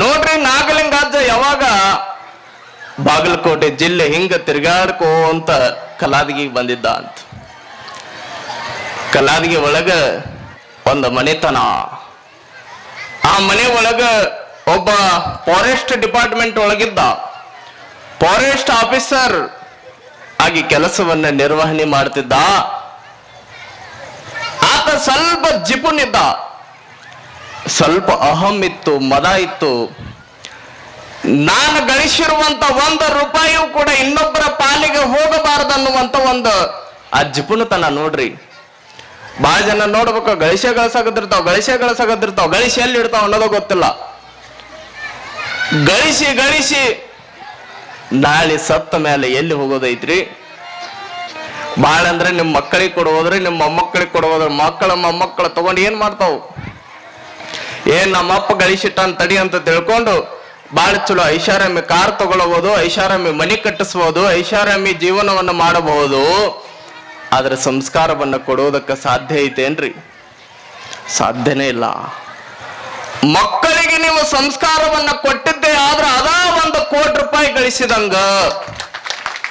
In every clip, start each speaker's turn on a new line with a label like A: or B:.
A: ನೋಡ್ರಿ ನಾಗಲಿಂಗಾಜ ಯಾವಾಗ ಬಾಗಲಕೋಟೆ ಜಿಲ್ಲೆ ಹಿಂಗ ತಿರ್ಗಾಡ್ಕೋಂತ ಕಲಾದಗಿಗೆ ಬಂದಿದ್ದ ಅಂತ. ಕಲಾದಗಿ ಒಳಗ ಒಂದು ಮನೆತನ. ಆ ಮನೆ ಒಳಗ ಒಬ್ಬ ಫಾರೆಸ್ಟ್ ಡಿಪಾರ್ಟ್ಮೆಂಟ್ ಒಳಗಿದ್ದ. ಫಾರೆಸ್ಟ್ ಆಫೀಸರ್ ಆಗಿ ಕೆಲಸವನ್ನ ನಿರ್ವಹಣೆ ಮಾಡ್ತಿದ್ದ. ಆತ ಸ್ವಲ್ಪ ಜಿಪುನಿದ್ದ ಸ್ವಲ್ಪ ಅಹಂ ಇತ್ತು, ಮದ ಇತ್ತು. ನಾನು ಗಳಿಸಿರುವಂತ ಒಂದು ರೂಪಾಯಿಯೂ ಕೂಡ ಇನ್ನೊಬ್ಬರ ಪಾಲಿಗೆ ಹೋಗಬಾರದನ್ನುವಂತ ಒಂದು ಆ ಜಿಪುಣತನ ನೋಡ್ರಿ. ಬಹಳ ಜನ ನೋಡ್ಬೇಕು ಗಳಿಸೆ ಗಳಿಸಾಗದಿರ್ತಾವ ಗಳಿಸೆ ಗಳಿಸಾಗದಿರ್ತಾವ ಗಳಿಸಿ ಎಲ್ಲಿ ಇಡ್ತಾವ ಅನ್ನೋದು ಗೊತ್ತಿಲ್ಲ. ಗಳಿಸಿ ಗಳಿಸಿ, ನಾಳೆ ಸತ್ತ ಮೇಲೆ ಎಲ್ಲಿ ಹೋಗೋದೈತ್ರಿ? ಬಹಳ ಅಂದ್ರೆ ನಿಮ್ಮ ಮಕ್ಕಳಿಗೆ ಕೊಡುವುದ್ರಿ ನಿಮ್ಮ ಮೊಮ್ಮಕ್ಕಳಿಗೆ ಕೊಡುವುದ್ರಿ ಮಕ್ಕಳ ಮೊಮ್ಮಕ್ಕಳ ತಗೊಂಡು ಏನ್ ಮಾಡ್ತಾವು? ಏನ್ ನಮ್ಮಪ್ಪ ಗಳಿಸಿಟ್ಟಾನ ತಡಿ ಅಂತ ತಿಳ್ಕೊಂಡು ಬಾಳ ಚಲೋ ಐಷಾರಾಮಿ ಕಾರ್ ತಗೊಳ್ಬಹುದು, ಐಷಾರಾಮಿ ಮನಿ ಕಟ್ಟಿಸಬಹುದು, ಐಷಾರಾಮಿ ಜೀವನವನ್ನು ಮಾಡಬಹುದು. ಆದ್ರೆ ಸಂಸ್ಕಾರವನ್ನ ಕೊಡುವುದಕ್ಕೆ ಸಾಧ್ಯ ಐತೇನ್ರಿ? ಸಾಧ್ಯನೇ ಇಲ್ಲ. ಮಕ್ಕಳಿಗೆ ನೀವು ಸಂಸ್ಕಾರವನ್ನ ಕೊಟ್ಟಿದ್ದೇ ಆದ್ರೆ ಅದ ಒಂದು ಕೋಟಿ ರೂಪಾಯಿ ಗಳಿಸಿದಂಗ.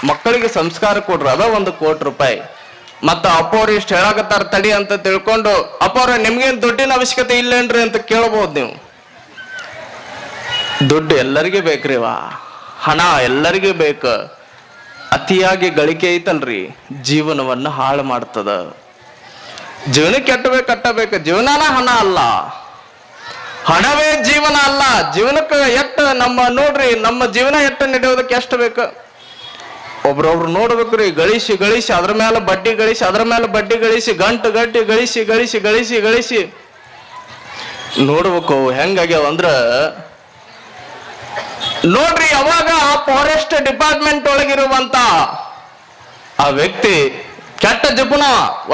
A: ಮಕ್ಕಳಿಗೆ ಸಂಸ್ಕಾರ ಕೊಡ್ರಿ ಅದ ಒಂದು ಕೋಟಿ ರೂಪಾಯಿ. ಮತ್ತ ಅಪ್ಪವ್ರು ಇಷ್ಟು ಹೇಳಾಕತ್ತಾರ ತಡಿ ಅಂತ ತಿಳ್ಕೊಂಡು ಅಪ್ಪವ್ರ ನಿಮ್ಗೇನು ದುಡ್ಡಿನ ಅವಶ್ಯಕತೆ ಇಲ್ಲೇನ್ರಿ ಅಂತ ಕೇಳ್ಬೋದು ನೀವು. ದುಡ್ಡು ಎಲ್ಲರಿಗೂ ಬೇಕ್ರಿ ವಾ. ಹಣ ಎಲ್ಲರಿಗೂ ಬೇಕು. ಅತಿಯಾಗಿ ಗಳಿಕೆ ಐತಲ್ರಿ, ಜೀವನವನ್ನು ಹಾಳು ಮಾಡ್ತದ. ಜೀವನ ಕೆಟ್ಟಬೇಕು ಕಟ್ಟಬೇಕು. ಜೀವನನ ಹಣ ಅಲ್ಲ. ಹಣವೇ ಜೀವನ ಅಲ್ಲ. ಜೀವನಕ್ಕೆ ಎಷ್ಟು ನಮ್ಮ ನೋಡ್ರಿ, ನಮ್ಮ ಜೀವನ ಎಷ್ಟು ನಡೆಯೋದಕ್ಕೆ ಎಷ್ಟು ಬೇಕು? ಒಬ್ರೊಬ್ರು ನೋಡ್ಬೇಕ್ರಿ ಗಳಿಸಿ ಗಳಿಸಿ, ಅದ್ರ ಮೇಲೆ ಬಡ್ಡಿ ಗಳಿಸಿ, ಅದ್ರ ಮೇಲೆ ಬಡ್ಡಿ ಗಳಿಸಿ, ಗಂಟು ಗಟ್ಟಿ ಗಳಿಸಿ ಗಳಿಸಿ ಗಳಿಸಿ ಗಳಿಸಿ. ನೋಡ್ಬೇಕು ಹೆಂಗಾಗ್ಯಾವ ಅಂದ್ರ, ನೋಡ್ರಿ ಯಾವಾಗ ಫಾರೆಸ್ಟ್ ಡಿಪಾರ್ಟ್ಮೆಂಟ್ ಒಳಗಿರುವಂತ ಆ ವ್ಯಕ್ತಿ ಕೆಟ್ಟ ಜಬುನ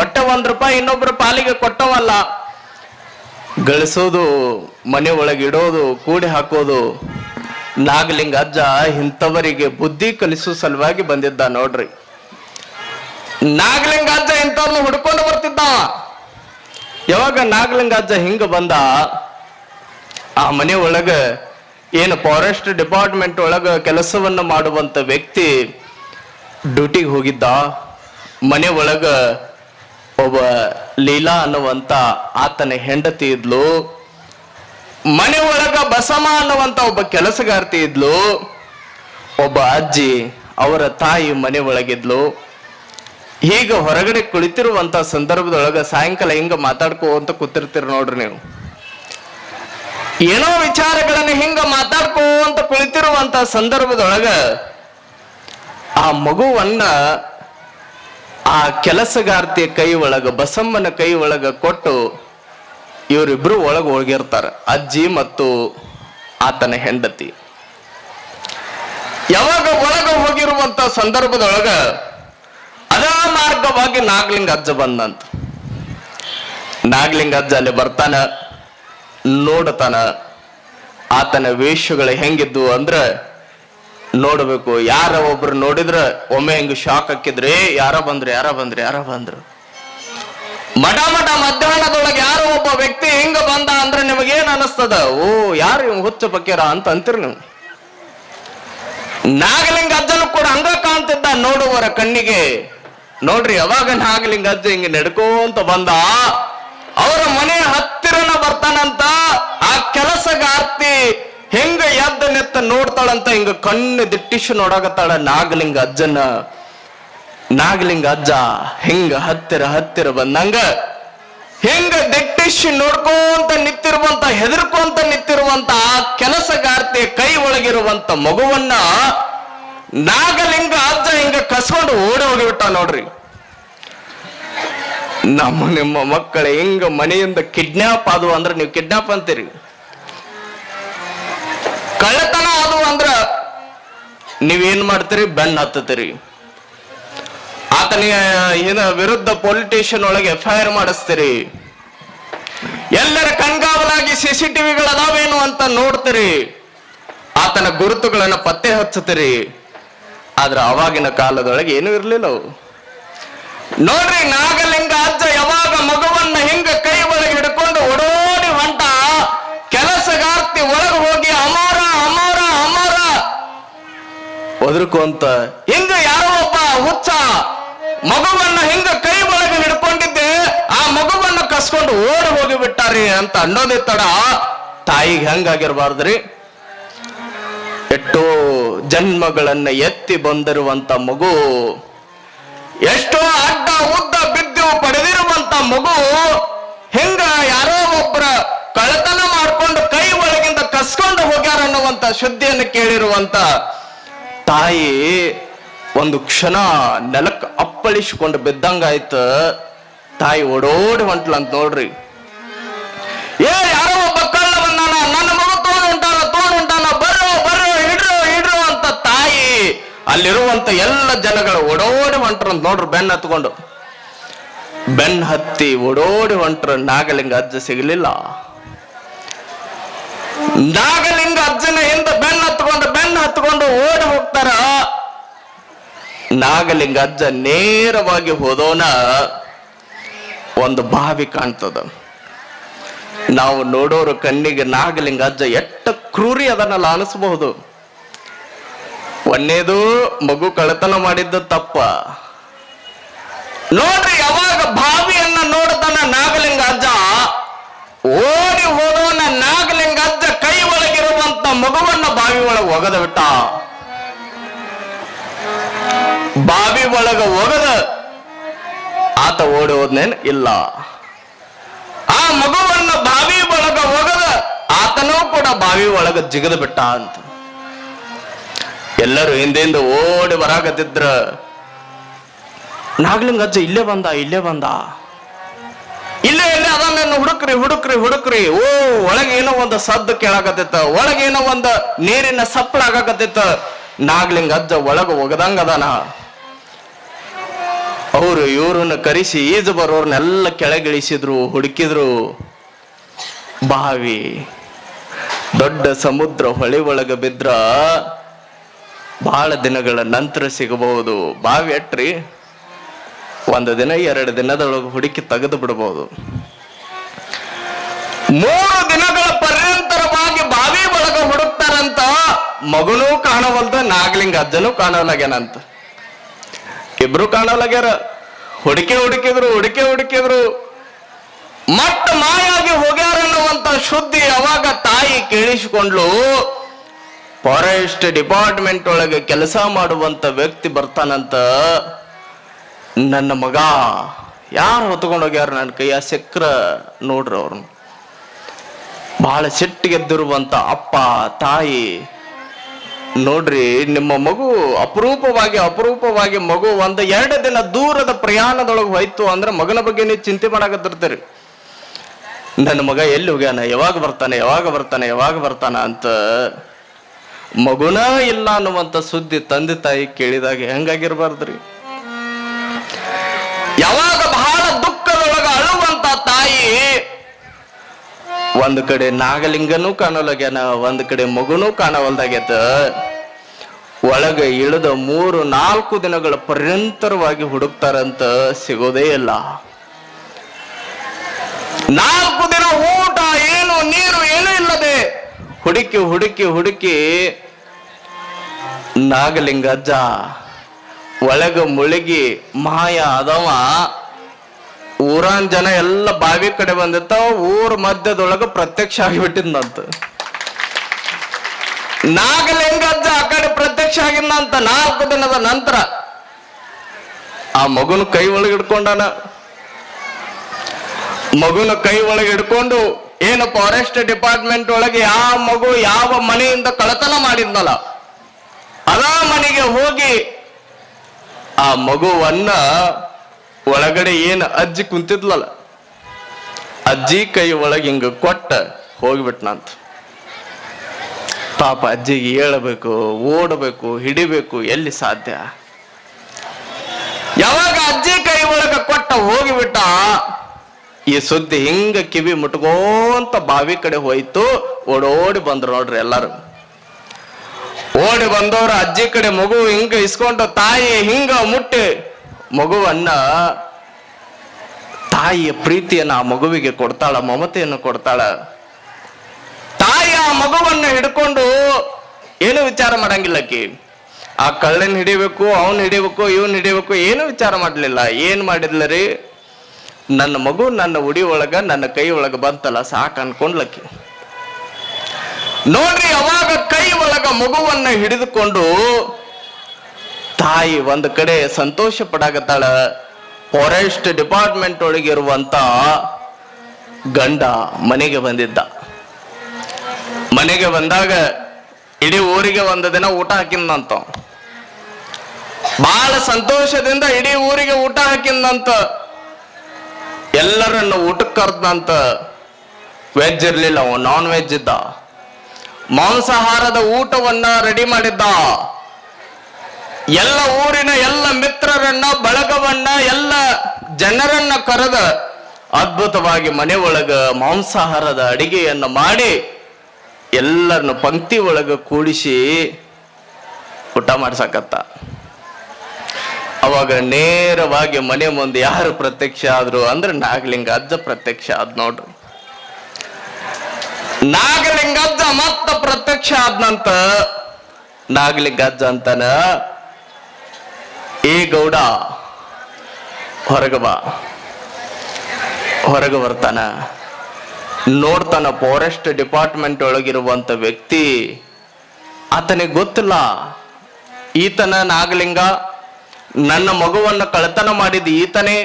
A: ಒಟ್ಟೆ ಒಂದ್ ರೂಪಾಯಿ ಇನ್ನೊಬ್ರ ಪಾಲಿಗೆ ಕೊಟ್ಟವಲ್ಲ, ಗಳಿಸೋದು, ಮನೆ ಒಳಗೆ ಇಡೋದು, ಕೂಡಿ ಹಾಕೋದು ನಾಗಲಿಂಗ ಅಜ್ಜ ಇಂಥವರಿಗೆ ಬುದ್ಧಿ ಕಲಿಸೋ ಸಲುವಾಗಿ ಬಂದಿದ್ದ ನೋಡ್ರಿ. ನಾಗಲಿಂಗ ಅಜ್ಜ ಇಂಥವ್ರನ್ನ ಹುಡ್ಕೊಂಡು ಬರ್ತಿದ್ದ. ಯಾವಾಗ ನಾಗಲಿಂಗ ಅಜ್ಜ ಹಿಂಗ ಬಂದ, ಆ ಮನೆ ಒಳಗ ಏನು ಫಾರೆಸ್ಟ್ ಡಿಪಾರ್ಟ್ಮೆಂಟ್ ಒಳಗ ಕೆಲಸವನ್ನ ಮಾಡುವಂತ ವ್ಯಕ್ತಿ ಡ್ಯೂಟಿಗೆ ಹೋಗಿದ್ದ. ಮನೆ ಒಳಗ ಒಬ್ಬ ಲೀಲಾ ಅನ್ನುವಂತ ಆತನ ಹೆಂಡತಿ ಇದ್ಲು. ಮನೆ ಒಳಗ ಬಸಮ ಅನ್ನುವಂತ ಒಬ್ಬ ಕೆಲಸಗಾರ್ತಿ ಇದ್ಲು. ಒಬ್ಬ ಅಜ್ಜಿ ಅವರ ತಾಯಿ ಮನೆ ಒಳಗಿದ್ಲು. ಈಗ ಹೊರಗಡೆ ಕುಳಿತಿರುವಂತ ಸಂದರ್ಭದೊಳಗ ಸಾಯಂಕಾಲ ಹಿಂಗ ಮಾತಾಡ್ಕೋಂತ ಕೂತಿರ್ತೀರ ನೋಡ್ರಿ ನೀವು. ಏನೋ ವಿಚಾರಗಳನ್ನ ಹಿಂಗ ಮಾತಾಡ್ಕೋಂತ ಕುಳಿತಿರುವಂತ ಸಂದರ್ಭದೊಳಗ ಆ ಮಗುವನ್ನ ಆ ಕೆಲಸಗಾರ್ತಿಯ ಕೈ ಒಳಗ, ಬಸಮ್ಮನ ಕೈ ಒಳಗ ಕೊಟ್ಟು ಇವರಿಬ್ರು ಒಳಗೆ ಹೋಗಿರ್ತಾರ ಅಜ್ಜಿ ಮತ್ತು ಆತನ ಹೆಂಡತಿ. ಯಾವಾಗ ಒಳಗ ಹೋಗಿರುವಂತ ಸಂದರ್ಭದೊಳಗ ಅದಾ ಮಾರ್ಗವಾಗಿ ನಾಗಲಿಂಗ ಅಜ್ಜ ಬಂದಂತ. ನಾಗಲಿಂಗ ಅಜ್ಜ ಅಲ್ಲಿ ಬರ್ತಾನ, ನೋಡತಾನ, ಆತನ ವೇಷಗಳು ಹೆಂಗಿದ್ವು ಅಂದ್ರ ನೋಡಬೇಕು. ಯಾರ ಒಬ್ರು ನೋಡಿದ್ರ ಒಮ್ಮೆ ಹಿಂಗ ಶಾಕ್ ಹಾಕಿದ್ರೆ ಯಾರ ಬಂದ್ರು ಯಾರ ಬಂದ್ರು ಯಾರ ಬಂದ್ರು. ಮಠ ಮಠ ಮಧ್ಯಾಹ್ನದೊಳಗೆ ಯಾರೋ ಒಬ್ಬ ವ್ಯಕ್ತಿ ಹಿಂಗ ಬಂದ ಅಂದ್ರೆ ನಿಮಗೇನ್ ಅನಿಸ್ತದ? ಓ, ಯಾರು ಇವ್ ಹುಚ್ಚ ಬಕ್ಯಾರ ಅಂತ ಅಂತೀರಿ ನೀವು? ನಾಗಲಿಂಗ ಅಜ್ಜನು ಕೂಡ ಹಂಗ ಕಾಣ್ತಿದ್ದ ನೋಡುವರ ಕಣ್ಣಿಗೆ. ನೋಡ್ರಿ, ಯಾವಾಗ ನಾಗಲಿಂಗ ಅಜ್ಜ ಹಿಂಗ ನಡ್ಕೋಂತ ಬಂದ, ಅವರ ಮನೆ ಹತ್ತಿರನ ಬರ್ತಾನಂತ ಆ ಕೆಲಸಗಾರ್ತಿ ಹೆಂಗ ಎದ್ದ ನೆತ್ತ ನೋಡ್ತಾಳಂತ ಹಿಂಗ ಕಣ್ಣು ದಿಟ್ಟಿಸಿ ನೋಡಾಕತ್ತಾಳ ನಾಗಲಿಂಗ ಅಜ್ಜನ. ನಾಗಲಿಂಗ ಅಜ್ಜ, ಹೆಂಗ ಹತ್ತಿರ ಹತ್ತಿರ ಬಂದಂಗ, ಹಿಂಗ ದಿಟ್ಟಿಸ್ ನೋಡ್ಕೊಂತ ನಿಂತಿರುವಂತ, ಹೆದರ್ಕೊಂತ ನಿಂತಿರುವಂತ ಆ ಕೆಲಸಗಾರ್ತಿ ಕೈ ಒಳಗಿರುವಂತ ಮಗುವನ್ನ ನಾಗಲಿಂಗ ಅಜ್ಜ ಹಿಂಗ ಕಸ್ಕೊಂಡು ಓಡಿ ಹೋಗಿಬಿಟ್ಟ ನೋಡ್ರಿ. ನಮ್ಮ ನಿಮ್ಮ ಮಕ್ಕಳ, ಹೆಂಗ ಮನೆಯಿಂದ ಕಿಡ್ನಾಪ್ ಆದವು ಅಂದ್ರೆ ನೀವು ಕಿಡ್ನಾಪ್ ಅಂತೀರಿ. ಕಳ್ಳತನ ಆದವು ಅಂದ್ರ ನೀವೇನ್ ಮಾಡ್ತೀರಿ? ಬೆನ್ನ ಹತ್ತತೀರಿ ಆತನಿಗೆ ಏನ ವಿರುದ್ಧ ಪೊಲಿಟಿಷಿಯನ್ ಒಳಗೆ ಎಫ್ ಐ ಆರ್ ಮಾಡಿಸ್ತೀರಿ. ಎಲ್ಲರ ಕಂಗಾವಲಾಗಿ ಸಿ ಸಿ ಟಿವಿಗಳು ಅದಾವೇನು ಅಂತ ನೋಡ್ತೀರಿ. ಆತನ ಗುರುತುಗಳನ್ನ ಪತ್ತೆ ಹಚ್ಚುತ್ತೀರಿ. ಆದ್ರೆ ಅವಾಗಿನ ಕಾಲದೊಳಗೆ ಏನೂ ಇರಲಿಲ್ಲ ನೋಡ್ರಿ, ನಾಗಲಿಂಗ ಅಜ್ಜ ಯಾವಾಗ ಮಗುವನ್ನ ಹಿಂಗ ಕೈ ಒಳಗೆ ಹಿಡ್ಕೊಂಡು ಓಡೋಡಿ ಹೊಂಟ, ಕೆಲಸಗಾರ್ತಿ ಒಳಗೆ ಹೋಗಿ ಅಮ್ಮ ಒದರ್ಕೊಂತ, ಹಿಂಗ ಯಾರೋ ಒಬ್ಬ ಹುಚ್ಚ? ಮಗುವನ್ನ ಹಿಂಗ ಕೈ ಒಳಗೆ ಹಿಡ್ಕೊಂಡಿದ್ದೆ, ಆ ಮಗುವನ್ನ ಕಸ್ಕೊಂಡು ಓಡಿ ಹೋಗಿ ಬಿಟ್ಟಾರಿ ಅಂತ ಅನ್ನೋದೇ ತಡ. ತಾಯಿಗೆ ಹೆಂಗಾಗಿರ್ಬಾರ್ದ್ರಿ. ಎಷ್ಟೋ ಜನ್ಮಗಳನ್ನ ಎತ್ತಿ ಬಂದಿರುವಂತ ಮಗು, ಎಷ್ಟೋ ಅಡ್ಡ ಉದ್ದ ಬಿದ್ದು ಪಡೆದಿರುವಂತ ಮಗು, ಹಿಂಗ ಯಾರೋ ಒಬ್ಬರ ಕಳತನ ಮಾಡ್ಕೊಂಡು ಕೈ ಒಳಗಿಂದ ಕಸ್ಕೊಂಡು ಹೋಗ್ಯಾರ ಅನ್ನುವಂತ ಸುದ್ದಿಯನ್ನು ಕೇಳಿರುವಂತ ತಾಯಿ ಒಂದು ಕ್ಷಣ ನೆಲಕ್ಕೆ ಅಪ್ಪಳಿಸಿಕೊಂಡು ಬಿದ್ದಂಗಾಯ್ತು ತಾಯಿ ಓಡೋಡಿ ಹೊಂಟ್ಲಂತ ನೋಡ್ರಿ. ಏ, ಯಾರೋ ಒಬ್ಬ ಕಳ್ಳ ಬಂದಾನ? ನನ್ನ ಮಗ ತೋಣ ಉಂಟಾನ ತೋಣ ಉಂಟಾನ ಬರ್ರೋ ಬರ್ರೋ, ಹಿಡ್ರೋ ಹಿಡ್ರೋ ಅಂತ ತಾಯಿ ಅಲ್ಲಿರುವಂತ ಎಲ್ಲ ಜನಗಳು ಓಡೋಡಿ ಹೊಂಟ್ರಂತ ನೋಡ್ರಿ ಬೆನ್ನ ಹತ್ಕೊಂಡು. ಬೆನ್ ಹತ್ತಿ ಓಡೋಡಿ ಹೊಂಟ್ರ. ನಾಗಲಿಂಗ ಅಜ್ಜ ಸಿಗಲಿಲ್ಲ. ನಾಗಲಿಂಗ ಅಜ್ಜನ ಹಿಂದೆ ಬೆನ್ ಹತ್ಕೊಂಡು ಬೆನ್ನ ಹತ್ಕೊಂಡು ಓಡಿ ಹೋಗ್ತಾರ. ನಾಗಲಿಂಗ ಅಜ್ಜ ನೇರವಾಗಿ ಹೋದೋನ ಒಂದು ಬಾವಿ ಕಾಣ್ತದ. ನಾವು ನೋಡೋರು ಕಣ್ಣಿಗೆ ನಾಗಲಿಂಗ ಅಜ್ಜ ಎಟ್ಟ ಕ್ರೂರಿ ಅದನ್ನೆಲ್ಲ ಅನಿಸಬಹುದು ಒಂದೇದು ಮಗು ಕಳತನ ಮಾಡಿದ್ದು ತಪ್ಪ. ನೋಡ್ರಿ, ಯಾವಾಗ ಬಾವಿಯನ್ನ ನೋಡ್ತಾನ ನಾಗಲಿಂಗ ಅಜ್ಜ? ಓಡಿ ಹೋದವನ ನಾಗಲಿಂಗ ಅಜ್ಜ ಕೈ ಒಳಗಿರುವಂತ ಮಗುವನ್ನ ಬಾವಿ ಒಳಗೆ ಒಗದ ಬಿಟ್ಟ. ಬಾವಿ ಒಳಗ ಹೋಗದ? ಆತ ಓಡಿ ಹೋದ್ನೇನ್? ಇಲ್ಲ. ಆ ಮಗುವನ್ನ ಬಾವಿ ಒಳಗ ಹೋಗದ? ಆತನೂ ಕೂಡ ಬಾವಿ ಒಳಗ ಜಿಗದ ಬಿಟ್ಟ ಅಂತ. ಎಲ್ಲರೂ ಹಿಂದೆಯಿಂದ ಓಡಿ ಬರಾಕತ್ತಿದ್ರ. ನಾಗ್ಲಿಂಗ ಅಜ್ಜ, ಇಲ್ಲೇ ಬಂದ ಇಲ್ಲೇ ಬಂದ. ಇಲ್ಲೇ ಇಲ್ಲೇ ಅದನ್ನ ಹುಡುಕ್ರಿ ಹುಡುಕ್ರಿ ಹುಡುಕ್ರಿ. ಓ ಒಳಗೇನೋ ಒಂದು ಸದ್ದು ಕೇಳಾಕತ್ತಿತ್ತ. ಒಳಗೇನೋ ಒಂದು ನೀರಿನ ಸಪ್ಪಳ ಆಗಾಕತ್ತಿತ್ತ ನಾಗ್ಲಿಂಗ ಅಜ್ಜ ಒಳಗ ಒಗದಂಗ ಅದಾನ. ಅವರು ಇವ್ರನ್ನ ಕರೆಸಿ ಈಜು ಬರೋರ್ನೆಲ್ಲ ಕೆಳಗಿಳಿಸಿದ್ರು, ಹುಡುಕಿದ್ರು. ಬಾವಿ, ದೊಡ್ಡ ಸಮುದ್ರ ಹೊಳೆ ಒಳಗ ಬಿದ್ರ ಬಹಳ ದಿನಗಳ ನಂತರ ಸಿಗಬಹುದು. ಬಾವಿ ಎಟ್ರಿ ಒಂದು ದಿನ, ಎರಡು ದಿನದೊಳಗೆ ಹುಡುಕಿ ತೆಗೆದು ಬಿಡಬಹುದು ಮೂರು ದಿನಗಳ ಪರ್ಯಂತರವಾಗಿ ಬಾವಿ ಒಳಗ ಹುಡುಕ್ತಾರಂತ ಮಗನೂ ಕಾಣವಲ್ದ ನಾಗಲಿಂಗ ಅಜ್ಜನೂ ಕಾಣಲಾಗ್ಯಾನಂತ ಇಬ್ರು ಕಾಣಲಾಗ್ಯಾರ. ಹುಡುಕಿ ಹುಡುಕಿದ್ರು ಹುಡುಕಿ ಹುಡುಕಿದ್ರು. ಮತ್ತ ಮಾಯಾಗಿ ಹೋಗ್ಯಾರ ಅನ್ನುವಂತ ಸುದ್ದಿ ಅವಾಗ ತಾಯಿ ಕೇಳಿಸಿಕೊಂಡ್ಲು? ಫಾರೆಸ್ಟ್ ಡಿಪಾರ್ಟ್ಮೆಂಟ್ ಒಳಗೆ ಕೆಲಸ ಮಾಡುವಂತ ವ್ಯಕ್ತಿ ಬರ್ತಾನಂತ ನನ್ನ ಮಗ. ಯಾರು ಹೊತ್ಕೊಂಡು ಹೋಗ್ಯಾರ ನನ್ನ ಕೈಯ? ಸಿಕ್ಕ್ರ ನೋಡ್ರಿ ಅವ್ರನ್ನ ಬಹಳ ಸಿಟ್ಟಿಗೆದ್ದಿರುವಂತ ಅಪ್ಪ, ತಾಯಿ. ನೋಡ್ರಿ, ನಿಮ್ಮ ಮಗು ಅಪರೂಪವಾಗಿ ಅಪರೂಪವಾಗಿ ಮಗು ಒಂದು ಎರಡು ದಿನ ದೂರದ ಪ್ರಯಾಣದೊಳಗೆ ಹೋಯ್ತು ಅಂದ್ರೆ ಮಗನ ಬಗ್ಗೆ ನೀವು ಚಿಂತೆ ಮಾಡಾಕತ್ತಿರ್ತೀರಿ. ನನ್ನ ಮಗ ಎಲ್ಲಿ ಹೋಗ್ಯಾನ, ಯಾವಾಗ ಬರ್ತಾನೆ ಯಾವಾಗ ಬರ್ತಾನೆ, ಯಾವಾಗ ಬರ್ತಾನ ಅಂತ ಮಗುನ ಇಲ್ಲ ಅನ್ನುವಂತ ಸುದ್ದಿ ತಂದೆ ತಾಯಿ ಕೇಳಿದಾಗ ಹೆಂಗಾಗಿರ್ಬಾರ್ದ್ರಿ? ಯಾವಾಗ ಬಹಳ ದುಃಖದೊಳಗ ಅಳುವಂತ ತಾಯಿ ಒಂದ್ ಕಡೆ ನಾಗಲಿಂಗನೂ ಕಾಣೋಲಾಗ್ಯಾನ ಒಂದ್ ಕಡೆ ಮಗುನೂ ಕಾಣವಲ್ದಾಗ್ಯದ ಒಳಗೆ ಇಳಿದ ಮೂರು, ನಾಲ್ಕು ದಿನಗಳ ಪರ್ಯಂತರವಾಗಿ ಹುಡುಕ್ತಾರಂತ ಸಿಗೋದೇ ಇಲ್ಲ. ನಾಲ್ಕು ದಿನ ಊಟ ಏನು, ನೀರು ಏನೂ ಇಲ್ಲದೆ ಹುಡುಕಿ ಹುಡುಕಿ ಹುಡುಕಿ ನಾಗಲಿಂಗಜ್ಜ ಒಳಗ ಮುಳುಗಿ ಮಾಯ ಅದವ ಊರಾನ್ ಜನ ಎಲ್ಲ ಬಾವಿ ಕಡೆ ಬಂದಿತ್ತ ಊರ್ ಮಧ್ಯದೊಳಗ ಪ್ರತ್ಯಕ್ಷ ಆಗಿಬಿಟ್ಟಿದ್ನಂತ. ನಾಗಲಿಂಗಜ್ಜ ಆ ಕಡೆ ಪ್ರತ್ಯಕ್ಷ ಆಗಿದ್ನಂತ, ನಾಲ್ಕು ದಿನದ ನಂತರ. ಆ ಮಗುನ ಕೈ ಒಳಗೆ ಇಡ್ಕೊಂಡಾನ ಮಗುನ ಕೈ ಒಳಗೆ ಇಡ್ಕೊಂಡು ಏನು ಫಾರೆಸ್ಟ್ ಡಿಪಾರ್ಟ್ಮೆಂಟ್ ಒಳಗೆ ಯಾವ ಮಗು ಯಾವ ಮನೆಯಿಂದ ಕಳತನ ಮಾಡಿದ್ನಲ್ಲ, ಅದ ಮನೆಗೆ ಹೋಗಿ ಆ ಮಗುವನ್ನ ಒಳಗಡೆ ಏನು ಅಜ್ಜಿ ಕುಂತಿದ್ಲಲ್ಲ, ಅಜ್ಜಿ ಕೈ ಒಳಗೆ ಹಿಂಗ ಕೊಟ್ಟ ಹೋಗ್ಬಿಟ್ನಂತ ಪಾಪ ಅಜ್ಜಿಗೆ ಏಳಬೇಕು ಓಡಬೇಕು, ಹಿಡಿಬೇಕು ಎಲ್ಲಿ ಸಾಧ್ಯ? ಯಾವಾಗ ಅಜ್ಜಿ ಕೈ ಒಳಗ ಕೊಟ್ಟ ಹೋಗಿಬಿಟ್ಟ, ಈ ಸುದ್ದಿ ಹಿಂಗ ಕಿವಿ ಮುಟ್ಕೋಂತ ಬಾವಿ ಕಡೆ ಹೋಯ್ತು, ಓಡೋಡಿ ಬಂದ್ರು ನೋಡ್ರಿ ಎಲ್ಲಾರು. ಓಡಿ ಬಂದವ್ರ ಅಜ್ಜಿ ಕಡೆ ಮಗು ಹಿಂಗ ಇಸ್ಕೊಂಡು ತಾಯಿ ಹಿಂಗ ಮುಟ್ಟಿ ಮಗುವನ್ನ ತಾಯಿಯ ಪ್ರೀತಿಯನ್ನು ಆ ಮಗುವಿಗೆ ಕೊಡ್ತಾಳ, ಮಮತೆಯನ್ನು ಕೊಡ್ತಾಳ. ತಾಯಿ ಆ ಮಗುವನ್ನ ಹಿಡ್ಕೊಂಡು ಏನು ವಿಚಾರ ಮಾಡಂಗಿಲ್ಲ ಕಿ ಆ ಕಳ್ಳನ್ ಹಿಡಿಬೇಕು, ಅವನ್ ಹಿಡಿಬೇಕು, ಇವನ್ ಹಿಡಿಬೇಕು, ಏನು ವಿಚಾರ ಮಾಡ್ಲಿಲ್ಲ. ಏನ್ ಮಾಡಿದ್ಲರಿ ನನ್ನ ಮಗು ನನ್ನ ಉಡಿ ಒಳಗ, ನನ್ನ ಕೈ ಒಳಗ ಬಂತಲ್ಲ, ಸಾಕ್ ಅನ್ಕೊಂಡ್ಲಕ್ಕಿ ನೋಡ್ರಿ, ಅವಾಗ ಕೈ ಒಳಗ ಮಗುವನ್ನ ಹಿಡಿದುಕೊಂಡು ತಾಯಿ ಒಂದು ಕಡೆ ಸಂತೋಷ ಪಡಾಕತ್ತಾಳ. ಫಾರೆಸ್ಟ್ ಡಿಪಾರ್ಟ್ಮೆಂಟ್ ಒಳಗಿರುವಂತ ಗಂಡ ಮನೆಗೆ ಬಂದಿದ್ದ. ಮನೆಗೆ ಬಂದಾಗ ಇಡೀ ಊರಿಗೆ ಒಂದು ದಿನ ಊಟ ಹಾಕಿದಂತ ಬಹಳ ಸಂತೋಷದಿಂದ ಇಡೀ ಊರಿಗೆ ಊಟ ಹಾಕಿದಂತ ಎಲ್ಲರನ್ನು ಊಟಕ್ಕೆ ಕರೆದಂತ ವೆಜ್ ಇರ್ಲಿಲ್ಲ ನಾನ್ ವೆಜ್ ಇದ್ದ. ಮಾಂಸಾಹಾರದ ಊಟವನ್ನ ರೆಡಿ ಮಾಡಿದ್ದ. ಎಲ್ಲ ಊರಿನ ಎಲ್ಲ ಮಿತ್ರರನ್ನ, ಬಳಗವನ್ನ, ಎಲ್ಲ ಜನರನ್ನ ಕರೆದ ಅದ್ಭುತವಾಗಿ ಮನೆ ಒಳಗ ಮಾಂಸಾಹಾರದ ಅಡಿಗೆಯನ್ನು ಮಾಡಿ ಎಲ್ಲರನ್ನು ಪಂಕ್ತಿ ಒಳಗ ಕೂಡಿಸಿ ಊಟ ಮಾಡ್ಸಕತ್ತ. ಅವಾಗ ನೇರವಾಗಿ ಮನೆ ಮುಂದೆ ಯಾರು ಪ್ರತ್ಯಕ್ಷ ಆದ್ರು ಅಂದ್ರೆ ನಾಗಲಿಂಗ ಅಜ್ಜ ಪ್ರತ್ಯಕ್ಷ ಆದ್ ನೋಡ್ರಿ. ನಾಗಲಿಂಗ ಅಜ್ಜ ಮತ್ತ ಪ್ರತ್ಯಕ್ಷ ಆದ್ನಂತ ನಾಗಲಿಂಗ ಅಜ್ಜ ಅಂತಾನ ಏ ಗೌಡ, ಹೊರಗ ಬಾ. ಹೊರಗೆ ಬರ್ತಾನ. ನೋಡ್ತಾನ ಫಾರೆಸ್ಟ್ ಡಿಪಾರ್ಟ್ಮೆಂಟ್ ಒಳಗಿರುವಂತ ವ್ಯಕ್ತಿ. ಆತನಿಗೆ ಗೊತ್ತಿಲ್ಲ. ಈತನ ನಾಗಲಿಂಗ ನನ್ನ ಮಗುವನ್ನ ಕಳತನ ಮಾಡಿದ ಈತನೇ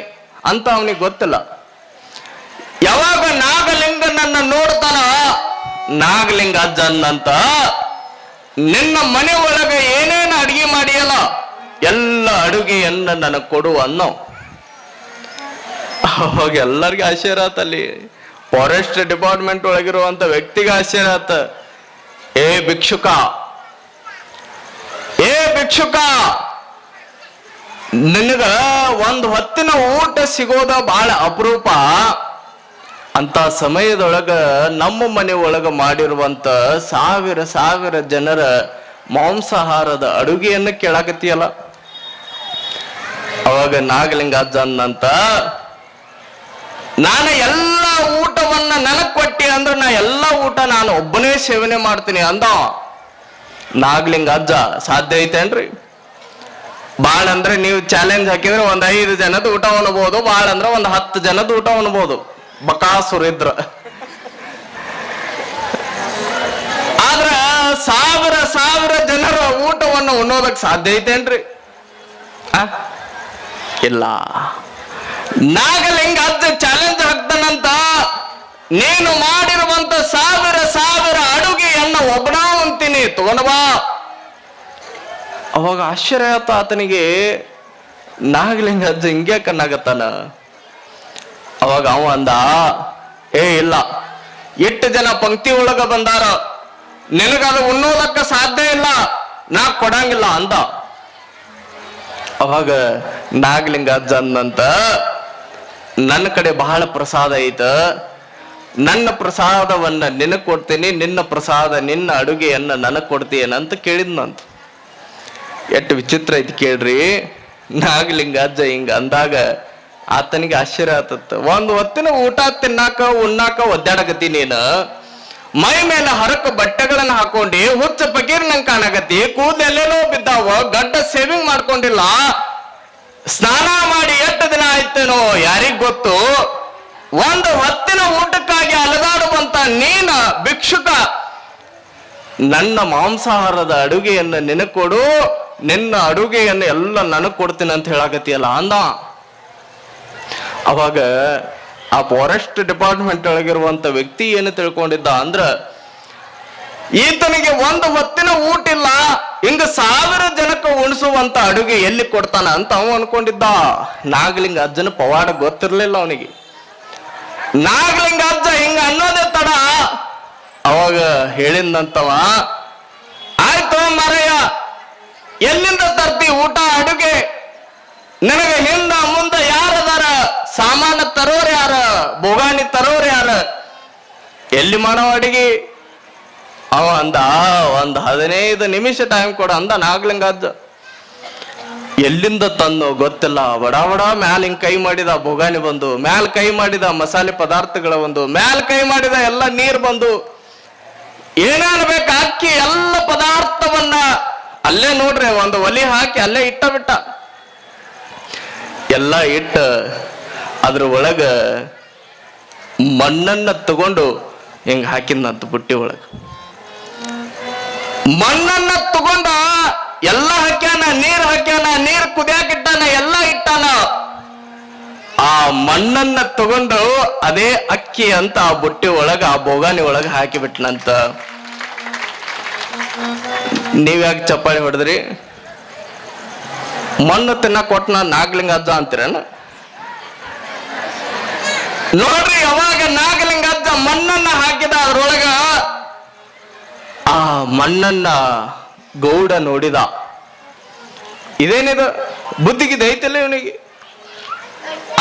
A: ಅಂತ ಅವನಿಗೆ ಗೊತ್ತಿಲ್ಲ. ಯಾವಾಗ ನಾಗಲಿಂಗ ನನ್ನ ನೋಡ್ತಾನ, ನಾಗಲಿಂಗ ಅಜ್ಜನ್ನಂತ ನಿನ್ನ ಮನೆ ಒಳಗೆ ಏನೇನು ಅಡಿಗೆ ಮಾಡಿಯಲ್ಲ ಎಲ್ಲ ಅಡುಗೆಯನ್ನು ನನಗೆ ಕೊಡು ಅನ್ನೋ. ಅವಾಗ ಎಲ್ಲರಿಗೂ ಆತ ಅಲ್ಲಿ. ಫಾರೆಸ್ಟ್ ಡಿಪಾರ್ಟ್ಮೆಂಟ್ ಒಳಗಿರುವಂತ ವ್ಯಕ್ತಿಗೆ ಆಶೀರ್ವಾದ ಏ ಭಿಕ್ಷುಕ. ಏ ಭಿಕ್ಷುಕ. ನಿನಗ ಒಂದು ಹೊತ್ತಿನ ಊಟ ಸಿಗೋದ ಬಹಳ ಅಪರೂಪ. ಅಂತ ಸಮಯದೊಳಗ ನಮ್ಮ ಮನೆ ಒಳಗ ಮಾಡಿರುವಂತ ಸಾವಿರ ಸಾವಿರ ಜನರ ಮಾಂಸಾಹಾರದ ಅಡುಗೆಯನ್ನು ಕೇಳಾಕತ್ತಿಯಲ್ಲ. ಅವಾಗ ನಾಗಲಿಂಗ ಅಜ್ಜ ಅನ್ನಂತ ನಾನು ಎಲ್ಲ ಊಟವನ್ನ ನನಗ್ ಕೊಟ್ಟಿ ಅಂದ್ರೆ ನಾ ಎಲ್ಲ ಊಟ ನಾನು ಒಬ್ಬನೇ ಸೇವನೆ ಮಾಡ್ತೀನಿ ಅಂದ. ನಾಗಲಿಂಗ ಅಜ್ಜ, ಸಾಧ್ಯ ಐತೇನ್ರಿ? ಬಾಳ ಅಂದ್ರೆ ನೀವು ಚಾಲೆಂಜ್ ಹಾಕಿದ್ರೆ ಒಂದ್ ಐದು ಜನದ ಊಟ ಉಣ್ಬೋದು, ಬಾಳ ಅಂದ್ರೆ ಒಂದ್ ಹತ್ತು ಜನದ ಊಟ ಉಣ್ಬೋದು. ಬಕಾಸುರ ಇದ್ರ. ಆದ್ರ ಸಾವಿರ ಸಾವಿರ ಜನರ ಊಟವನ್ನು ಉಣ್ಣೋದಕ್ ಸಾಧ್ಯ ಐತೇನ್ರಿ? ಆ? ಇಲ್ಲ. ನಾಗಲಿಂಗ ಅಜ್ಜ ಚಾಲೆಂಜ್ ಹಾಕ್ತಾನಂತ ನೀನು ಮಾಡಿರುವಂತ ಸಾವಿರ ಸಾವಿರ ಅಡುಗೆಯನ್ನ ಒಬ್ಬನ ಅಂತೀನಿ ತಗೊಂಡವಾ ಅವಾಗ ಆಶ್ಚರ್ಯ ಆತ ಆತನಿಗೆ, ನಾಗಲಿಂಗ ಅಜ್ಜ ಹಿಂಗೆ ಕಣ್ಣಾಗತ್ತಾನ. ಅವಾಗ ಅವ ಅಂದ, ಏ, ಇಲ್ಲ. ಎಷ್ಟು ಜನ ಪಂಕ್ತಿ ಒಳಗ ಬಂದಾರ? ನಿನಗದು ಉಣ್ಣೋದಕ್ಕ ಸಾಧ್ಯ ಇಲ್ಲ. ನಾ ಕೊಡಂಗಿಲ್ಲ ಅಂದ. ಅವಾಗ ನಾಗಲಿಂಗ ಅಜ್ಜ ಅಂದಂತ ನನ್ನ ಕಡೆ ಬಹಳ ಪ್ರಸಾದ ಐತ. ನನ್ನ ಪ್ರಸಾದವನ್ನ ನಿನಗ್ ಕೊಡ್ತೀನಿ, ನಿನ್ನ ಪ್ರಸಾದ, ನಿನ್ನ ಅಡುಗೆಯನ್ನ ನನಗ್ ಕೊಡ್ತೀಯನಂತ ಕೇಳಿದ್ನಂತ ಎಷ್ಟು ವಿಚಿತ್ರ ಐತಿ ಕೇಳ್ರಿ. ನಾಗಲಿಂಗ ಅಜ್ಜ ಹಿಂಗ ಅಂದಾಗ ಆತನಿಗೆ ಆಶ್ಚರ್ಯ ಆತತ್ತ ಒಂದ್ ಹೊತ್ತಿನ ಊಟ ತಿನ್ನಾಕ, ಉಣ್ಣಾಕ ಒದ್ದಾಡಕತ್ತಿ ನೀನು. ಮೈ ಮೇಲೆ ಹರಕ ಬಟ್ಟೆಗಳನ್ನ ಹಾಕೊಂಡಿ, ಹುಚ್ಚ ಪಕೀರ್ ನಂಗೆ ಕಾಣಕತ್ತಿ ಕೂದಲೆಲ್ಲೋ ಬಿದ್ದಾವ, ಗಡ್ಡ ಸೇವಿಂಗ್ ಮಾಡ್ಕೊಂಡಿಲ್ಲ. ಸ್ನಾನ ಮಾಡಿ ಎಷ್ಟು ದಿನ ಆಯ್ತೇನೋ ಯಾರಿಗ್ ಗೊತ್ತು? ಒಂದು ಹೊತ್ತಿನ ಊಟಕ್ಕಾಗಿ ಅಲದಾಡುವಂತ ನೀನ ಭಿಕ್ಷುಕ. ನನ್ನ ಮಾಂಸಾಹಾರದ ಅಡುಗೆಯನ್ನು ನೆನಕೊಡು ಕೊಡು, ನಿನ್ನ ಅಡುಗೆಯನ್ನು ಎಲ್ಲ ನನಗ್ ಕೊಡ್ತೀನಿ ಅಂತ ಹೇಳಾಕತಿಯಲ್ಲ ಅಂದ. ಅವಾಗ ಆ ಫಾರೆಸ್ಟ್ ಡಿಪಾರ್ಟ್ಮೆಂಟ್ ಒಳಗಿರುವಂತ ವ್ಯಕ್ತಿ ಏನು ತಿಳ್ಕೊಂಡಿದ್ದ ಅಂದ್ರ ಈತನಿಗೆ ಒಂದು ಹೊತ್ತಿನ ಊಟ ಇಲ್ಲ ಹಿಂಗ ಸಾವಿರ ಜನಕ್ಕೆ ಉಣಿಸುವಂತ ಅಡುಗೆ ಎಲ್ಲಿ ಕೊಡ್ತಾನ ಅಂತ ಅವ ಅನ್ಕೊಂಡಿದ್ದ. ನಾಗಲಿಂಗ ಅಜ್ಜನ ಪವಾಡ ಗೊತ್ತಿರ್ಲಿಲ್ಲ ಅವನಿಗೆ. ನಾಗಲಿಂಗ ಅಜ್ಜ ಹಿಂಗ ಅನ್ನೋದೇ ತಡ. ಅವಾಗ ಹೇಳಿದಂತವ ಆಯ್ತು ಮಾರಯ್ಯ, ಎಲ್ಲಿಂದ ತರ್ತಿ ಊಟ, ಅಡುಗೆ? ನನಗೆ ಹಿಂದ ಮುಂದ ಯಾರದಾರ? ಸಾಮಾನ ತರೋರ್ ಯಾರ? ಬೋಗಾಣಿ ತರೋರ್ ಯಾರ? ಎಲ್ಲಿ ಮಾಡೋ ಅಡಿಗೆ? ಅವ ಅಂದ ಒಂದು ಹದಿನೈದು ನಿಮಿಷ ಟೈಮ್ ಕೊಡ ಅಂದ, ನಾಗ್ಲಿಂಗ ಎಲ್ಲಿಂದ ತಂದು ಗೊತ್ತಿಲ್ಲ. ಬಡ ಬಡ ಮ್ಯಾಲ್ ಹಿಂಗ್ ಕೈ ಮಾಡಿದ, ಬೊಗಾಣಿ ಬಂದು. ಮ್ಯಾಲ್ ಕೈ ಮಾಡಿದ ಮಸಾಲೆ ಪದಾರ್ಥಗಳ ಒಂದು ಮ್ಯಾಲ್ ಕೈ ಮಾಡಿದ ಎಲ್ಲ ನೀರ್ ಬಂದು. ಏನಾಗ್ಬೇಕು? ಹಾಕಿ ಎಲ್ಲ ಪದಾರ್ಥವನ್ನ ಅಲ್ಲೇ ನೋಡ್ರಿ, ಒಂದು ಒಲಿ ಹಾಕಿ ಅಲ್ಲೇ ಇಟ್ಟ ಬಿಟ್ಟ. ಎಲ್ಲ ಇಟ್ಟ ಅದ್ರ ಒಳಗ ಮಣ್ಣನ್ನ ತಗೊಂಡು ಹಿಂಗ ಹಾಕಿದ್ನಂತ ಬುಟ್ಟಿ ಒಳಗ. ಮಣ್ಣನ್ನ ತಗೊಂಡ ಎಲ್ಲ ಹಾಕ್ಯಾನ, ನೀರ್ ಹಾಕ್ಯಾನ, ನೀರ್ ಕುದಿಯಾಕಿಟ್ಟಾನ ಎಲ್ಲ ಇಟ್ಟಾನ. ಆ ಮಣ್ಣನ್ನ ತಗೊಂಡು ಅದೇ ಅಕ್ಕಿ ಅಂತ ಆ ಬುಟ್ಟಿ ಒಳಗ, ಆ ಬೋಗಾನಿ ಒಳಗ ಹಾಕಿ ಬಿಟ್ನಂತ. ನೀವ್ಯಾಕೆ ಚಪ್ಪಾಳಿ ಹೊಡೆದ್ರಿ? ಮಣ್ಣು ತಿನ್ನ ಕೊಟ್ನ ನಾಗಲಿಂಗ ಅಜ್ಜ ಅಂತೀರೇನ? ನೋಡ್ರಿ ಯಾವಾಗ ನಾಗಲಿಂಗ ಅಜ್ಜ ಮಣ್ಣನ್ನ ಹಾಕಿದ ಅದ್ರೊಳಗ ಆ ಮಣ್ಣನ್ನ ಗೌಡ ನೋಡಿದ. ಇದೇನಿದು? ಬುದ್ಧಿಗಿದೆ, ಐತಲ್ಲ ಇವನಿಗೆ?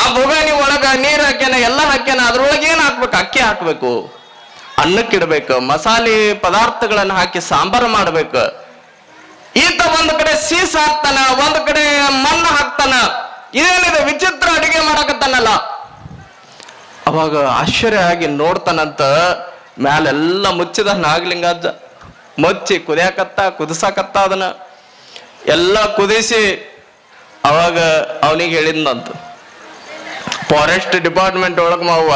A: ಆ ಬೊಗಾನಿ ಒಳಗ ನೀರ್ ಹಾಕ್ಯಾನ, ಎಲ್ಲ ಹಾಕ್ಯಾನ, ಅದ್ರೊಳಗೆ ಏನ್ ಹಾಕ್ಬೇಕು? ಅಕ್ಕಿ ಹಾಕ್ಬೇಕು. ಅನ್ನಕ್ಕಿಡ್ಬೇಕು ಮಸಾಲೆ ಪದಾರ್ಥಗಳನ್ನ ಹಾಕಿ ಸಾಂಬಾರು ಮಾಡ್ಬೇಕು. ಈತ ಒಂದ್ ಕಡೆ ಸೀಸ್ ಹಾಕ್ತಾನ, ಒಂದ್ ಕಡೆ ಮಣ್ಣು ಹಾಕ್ತಾನ. ಇದೇನಿದೆ? ವಿಚಿತ್ರ ಅಡಿಗೆ ಮಾಡಕತ್ತಾನಲ್ಲ. ಅವಾಗ ಆಶ್ಚರ್ಯ ಆಗಿ ನೋಡ್ತಾನಂತ, ಮ್ಯಾಲೆಲ್ಲ ಮುಚ್ಚಿದ ನಾಗಲಿಂಗಜ್ಜ. ಮುಚ್ಚಿ ಕುದಿಯಾಕತ್ತ, ಕುದಿಸಾಕತ್ತ ಅದನ್ನ. ಎಲ್ಲ ಕುದಿಸಿ ಅವಾಗ ಅವನಿಗೆ ಹೇಳಿದ್ನಂತ. ಫಾರೆಸ್ಟ್ ಡಿಪಾರ್ಟ್ಮೆಂಟ್ ಒಳಗೆ ಮಾವ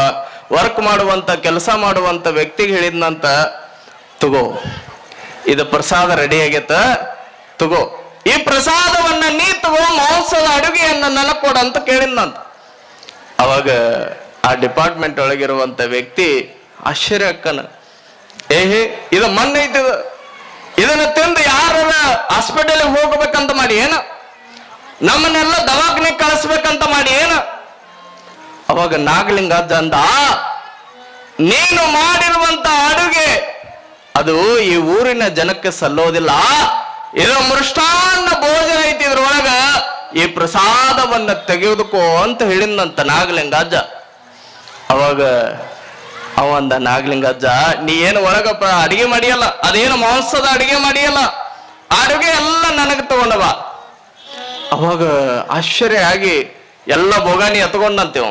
A: ವರ್ಕ್ ಮಾಡುವಂತ, ಕೆಲಸ ಮಾಡುವಂತ ವ್ಯಕ್ತಿಗೆ ಹೇಳಿದ್ನಂತ, ತಗೋ, ಇದು ಪ್ರಸಾದ ರೆಡಿ ಆಗೈತ, ತಗೋ. ಈ ಪ್ರಸಾದವನ್ನ ನೀ ತಗೋ, ಮಾಂಸದ ಅಡುಗೆಯನ್ನ ನೆನಪೋಡ ಅಂತ ಕೇಳಿದ್ನಂತ. ಅವಾಗ ಆ ಡಿಪಾರ್ಟ್ಮೆಂಟ್ ಒಳಗಿರುವಂತ ವ್ಯಕ್ತಿ ಆಶ್ಚರ್ಯ ಅಕ್ಕನ ಏಹೇ, ಇದು ಮಣ್ಣು ಇದು. ಇದನ್ನ ತಿಂದು ಯಾರ ಹಾಸ್ಪಿಟಲ್ ಹೋಗ್ಬೇಕಂತ ಮಾಡಿ ಏನ? ನಮ್ಮನ್ನೆಲ್ಲ ದವಾಖಾನೆ ಕಳಿಸ್ಬೇಕಂತ ಮಾಡಿ ಏನ? ಅವಾಗ ನಾಗಲಿಂಗ ಅಂದ ನೀನು ಮಾಡಿರುವಂತ ಅಡುಗೆ, ಅದು ಈ ಊರಿನ ಜನಕ್ಕೆ ಸಲ್ಲೋದಿಲ್ಲ. ಇದು ಮೃಷ್ಟಾನ್ನ ಭೋಜನ ಐತಿ ಇದ್ರೊಳಗ, ಈ ಪ್ರಸಾದವನ್ನ ತೆಗೆದುಕೋ ಅಂತ ಹೇಳಿದಂತ ನಾಗಲಿಂಗ ಅಜ್ಜ ಅವಾಗ ಅವ ಅಂದ ನಾಗಲಿಂಗಜ್ಜ ನೀ ಏನು ಒಳಗಪ್ಪ, ಅಡಿಗೆ ಮಾಡಿಯಲ್ಲ, ಅದೇನು ಮಾಂಸದ ಅಡಿಗೆ ಮಾಡಿಯಲ್ಲ, ಅಡುಗೆ ಎಲ್ಲ ನನಗೆ ತಗೊಂಡವ. ಅವಾಗ ಆಶ್ಚರ್ಯ ಆಗಿ ಎಲ್ಲ ಬೋಗಾನಿ ಎತ್ಕೊಂಡಂತೀವ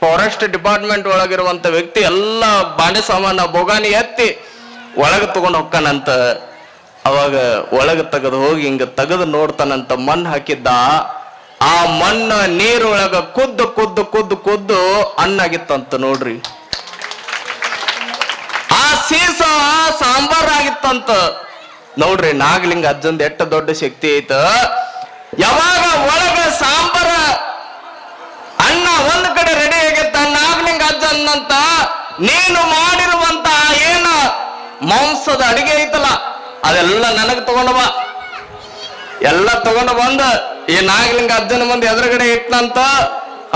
A: ಫಾರೆಸ್ಟ್ ಡಿಪಾರ್ಟ್ಮೆಂಟ್ ಒಳಗಿರುವಂತ ವ್ಯಕ್ತಿ ಎಲ್ಲ ಬಾಂಡೆ ಸಾಮಾನ ಬೋಗಾನಿ ಎತ್ತಿ ಒಳಗೆ ತಗೊಂಡು ಹೊಕ್ಕನಂತ. ಅವಾಗ ಒಳಗೆ ತೆಗೆದು ಹೋಗಿ ಹಿಂಗ ತೆಗೆದು ನೋಡ್ತಾನಂತ ಮಣ್ಣು ಹಾಕಿದ್ದ. ಆ ಮಣ್ಣ ನೀರೊಳಗ ಕುದ್ದು ಕುದ್ದು ಕುದ್ದು ಕುದ್ದು ಅನ್ನಾಗಿತ್ತಂತ ನೋಡ್ರಿ. ಸಾಂಬಾರ್ ಆಗಿತ್ತಂತ ನೋಡ್ರಿ, ನಾಗಲಿಂಗ ಅಜ್ಜಂದ ಎಟ್ಟ ದೊಡ್ಡ ಶಕ್ತಿ ಐತ. ಯಾವಾಗ ಒಳಗ ಸಾಂಬಾರ ಅಣ್ಣ ಒಂದ್ ಕಡೆ ರೆಡಿ ಆಗೈತ, ನಾಗಲಿಂಗ ಅಜ್ಜಂದಂತ ನೀನು ಮಾಡಿರುವಂತ ಏನ ಮಾಂಸದ ಅಡಿಗೆ ಐತಲ್ಲ, ಅದೆಲ್ಲ ನನಗ್ ತಗೊಂಡವ ಎಲ್ಲ ತಗೊಂಡ ಬಂದ, ಈ ನಾಗಲಿಂಗ ಅಜ್ಜನ ಮುಂದೆ ಎದುರುಗಡೆ ಇಟ್ನಂತ,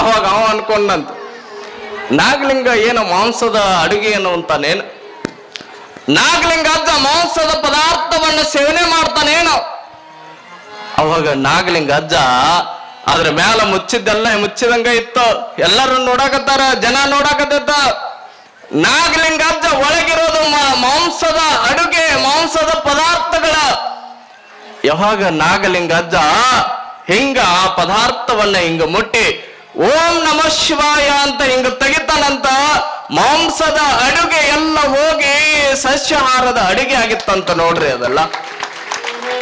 A: ಅವಾಗ ಅವ ಅನ್ಕೊಂಡಂತ. ನಾಗಲಿಂಗ ಏನು ಮಾಂಸದ ಅಡುಗೆ ಏನು ಅಂತಾನೇನು ನಾಗಲಿಂಗ ಅಜ್ಜ ಮಾಂಸದ ಪದಾರ್ಥವನ್ನು ಸೇವನೆ ಮಾಡ್ತಾನೇನು. ಅವಾಗ ನಾಗಲಿಂಗ ಅಜ್ಜ ಅದ್ರ ಮೇಲೆ ಮುಚ್ಚಿದ್ದೆಲ್ಲ ಮುಚ್ಚಿದಂಗ ಇತ್ತು. ಎಲ್ಲರೂ ನೋಡಾಕತ್ತಾರ, ಜನ ನೋಡಾಕತ್ತ ನಾಗಲಿಂಗ ಅಜ್ಜ ಒಳಗಿರೋದು ಮಾಂಸದ ಅಡುಗೆ, ಮಾಂಸದ ಪದಾರ್ಥಗಳ. ಯಾವಾಗ ನಾಗಲಿಂಗ ಅಜ್ಜ ಹಿಂಗ ಆ ಪದಾರ್ಥವನ್ನ ಹಿಂಗ ಮುಟ್ಟಿ ಓಂ ನಮ ಶಿವಾಯ ಅಂತ ಹಿಂಗ ತೆಗಿತಾನಂತ ಮಾಂಸದ ಅಡುಗೆ ಎಲ್ಲ ಹೋಗಿ ಸಸ್ಯಾಹಾರದ ಅಡುಗೆ ಆಗಿತ್ತಂತ ನೋಡ್ರಿ ಅದೆಲ್ಲ.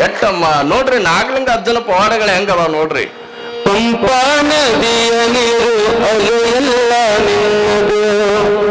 A: ಎಟ್ಟಮ್ಮ, ನೋಡ್ರಿ ನಾಗಲಿಂಗ ಅರ್ಜುನ ಪವಾಡಗಳು ಹೆಂಗವ ನೋಡ್ರಿ.
B: ಪಂಪಾ ನದಿಯ ನೀರು ಅದು ಎಲ್ಲ ನಿನ್ನದು.